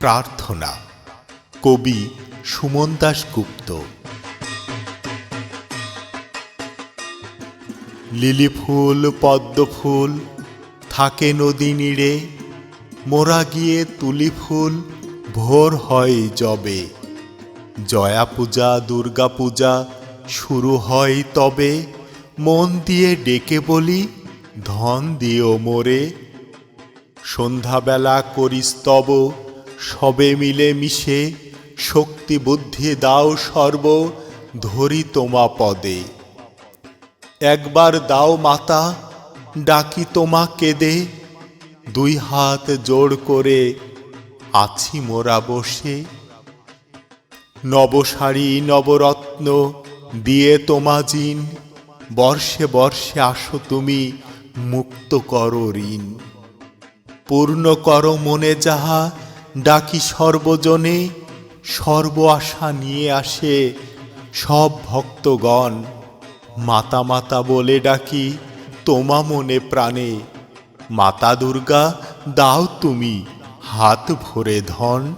প্রার্থনা। কবি সুমন দাস গুপ্ত। লিলি ফুল পদ্ম ফুল থাকে নদী নীড়ে, মোরা গিয়ে তুলি ফুল, ভোর হয় যবে। জয়া পূজা, দুর্গা পূজা শুরু হয় তবে। মন দিয়ে ডেকে বলি, ধন দিও মোরে। সন্ধ্যাবেলা করি স্তব সবে মিলে মিশে, শক্তি বুদ্ধি দাও সর্ব, ধরি তোমা পদে। একবার দাও মাতা, ডাকি তোমা কেঁদে, দুই হাত জোড় করে আছি মোরা বসে। নবশাড়ি নবরত্ন, দিয়ে তোমা জিন, বর্ষে বর্ষে আসো তুমি মুক্ত করো ঋণ। পূর্ণ করো মনে যাহা ডাকি সর্বজনে, সর্ব আশা নিয়ে আসে সব ভক্তগণ। মাতা মাতা বলে ডাকি, তোমা মনে প্রাণে, মাতা দুর্গা, দাও তুমি হাত ভরে ধন।